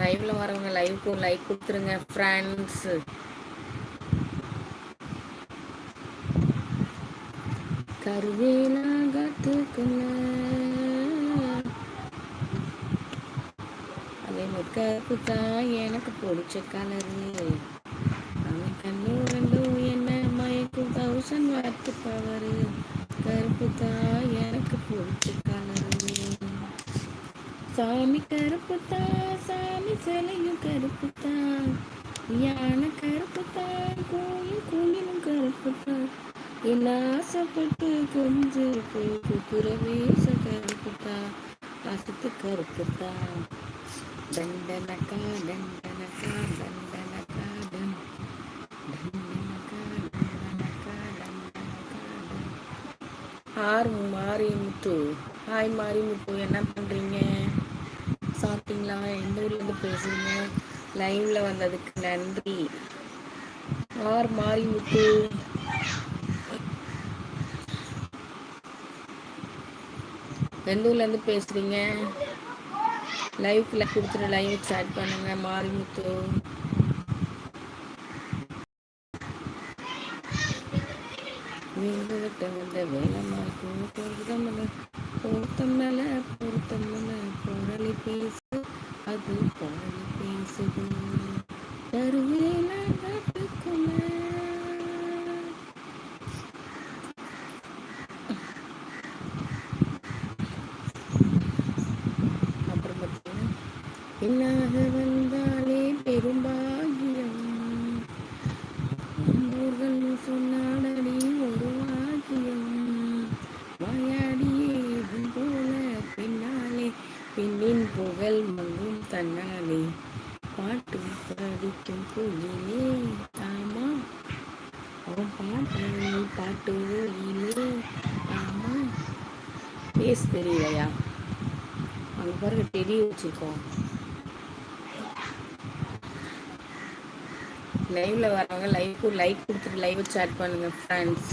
லைவ்ல வரவங்க லைவ்க்கு லைக் கொடுத்துருங்க ஃப்ரெண்ட்ஸ் கருவேலா கத்துக்கல அதே மாதிரி கருப்பு தான் எனக்கு பிடிச்ச கலரு அவன் கண்ணு ரெண்டும் என்ன மயக்கும் தௌசண்ட் வாட்டு பவரு கருப்பு தான் எனக்கு பிடிச்ச கலரு சாமி கருப்பு தான் சாமி சிலையும் கருப்பு தான் யானை கருப்பு தான் கோயில் கோயிலும் கருப்பு தான் என்ன ஆசைப்பட்டு கொஞ்சம் குக்குற வேச கருப்பு தான் அசத்து கருப்பு தான் தண்டனக்கா தண்டனக்கா தண்டனக்கா தண்டனக்கா தண்டனக்கா தண்டனக்கா தன். ஆர் மாரிமுத்து ஹாய் மாரிமுத்து என்ன பண்ணுறீங்க சாப்பிட்டீங்களா எந்த ஊர்லேருந்து பேசுறீங்க. லைவ்ல வந்ததுக்கு நன்றி. ஆர் மாரிமுத்து எந்த ஊர்லேருந்து பேசுகிறீங்க லைவ்ல கொடுத்துட்டு லைவ் சேட் பண்ணுங்க மாரிமுத்து வீடு வேலை பொருத்தம் மேல பொருத்தம் மேல பொருளை பேச அது பாடி பேசுது. கருவேல காட்டுக்குள்ள அப்புறம் பார்த்தீங்கன்னா என்னாக வந்தாலே பெரும்பாகியம் சொன்னால் படிக்கும் குயிலே ஆமா. அவன் நீ பாட்டு ஓயிலே ஆமா பேச தெரியலையா அங்கே பாருங்க டெடி வச்சுருக்கோம். லைவ்ல வரவங்க லைவ்க்கு லைக் கொடுத்துட்டு லைவ் சேட் பண்ணுங்க ஃப்ரெண்ட்ஸ்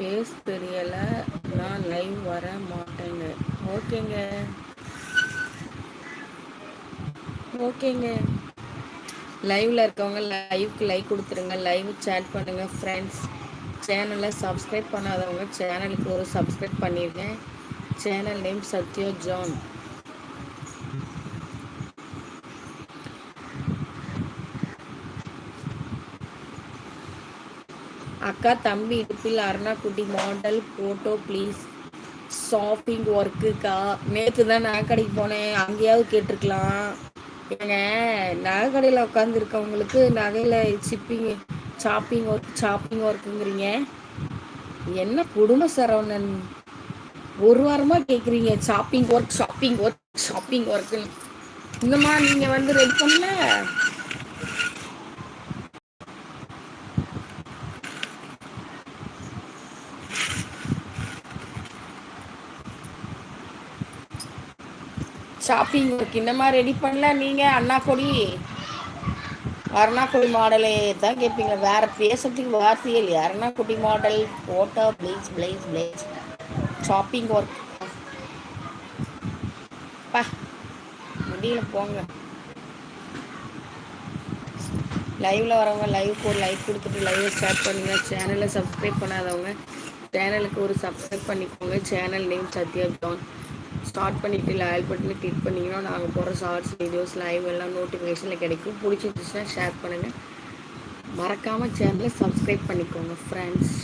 பேஸ் தெரியலை. நான் லைவ் வர மாட்டேங்க. ஓகேங்க. ஓகேங்க. லைவ்ல இருக்கவங்க லைவ்க்கு லைக் கொடுத்துருங்க. லைவ் சேட் பண்ணுங்க ஃப்ரெண்ட்ஸ் சேனலை சப்ஸ்கிரைப் பண்ணாதவங்க சேனலுக்கு ஒரு சப்ஸ்கிரைப் பண்ணியிருக்கேன் சேனல் நேம் சத்யா ஜான் அக்கா தம்பி இடுப்பில் அருணாக்குட்டி மாடல் ஃபோட்டோ ப்ளீஸ் ஷாப்பிங் ஒர்க்குக்கா நேற்று தான் நகை கடைக்கு போனேன். அங்கேயாவது கேட்டிருக்கலாம். ஏங்க நகை கடையில் உட்காந்துருக்கவங்களுக்கு நகையில் ஷிப்பிங் ஷாப்பிங் ஒர்க் ஷாப்பிங் ஒர்க்குங்கிறீங்க என்ன குடும்ப சரவணன் ஒரு வாரமாக கேட்குறீங்க shopping work shopping work shopping ஒர்க்குன்னு இந்தமா நீங்கள் வந்து ரெடி பண்ணல? ஷாப்பிங் ஒர்க் இன்னமா ரெடி பண்ணல. நீங்கள் அண்ணா கொடி. அருணாக்குடி மாடலே தான் கேட்பீங்க வேற பேசுறதுக்கு வார்த்தையே இல்லையா. அருணாக்குடி model photo please please please shopping work பா. முடியல போங்க. லைவ்ல வரவங்க லைவ் ஒரு லைக் கொடுத்துட்டு லைவை ஸ்டார்ட் பண்ணுங்க. சேனலை சப்ஸ்கிரைப் பண்ணாதவங்க. சேனலுக்கு ஒரு சப்ஸ்கிரைப் பண்ணிக்கோங்க. Channel name Sathya John start பண்ணிவிட்டு லைவ் பட்டனை கிளிக் பண்ணிங்கன்னா நாங்கள் போகிற ஷார்ட்ஸ் வீடியோஸ் லைவ் எல்லாம் நோட்டிஃபிகேஷனில் கிடைக்கும். பிடிச்சிருந்துச்சுன்னா ஷேர் பண்ணுங்கள் மறக்காமல் சேனலை சப்ஸ்கிரைப் பண்ணிக்கோங்க ஃப்ரெண்ட்ஸ்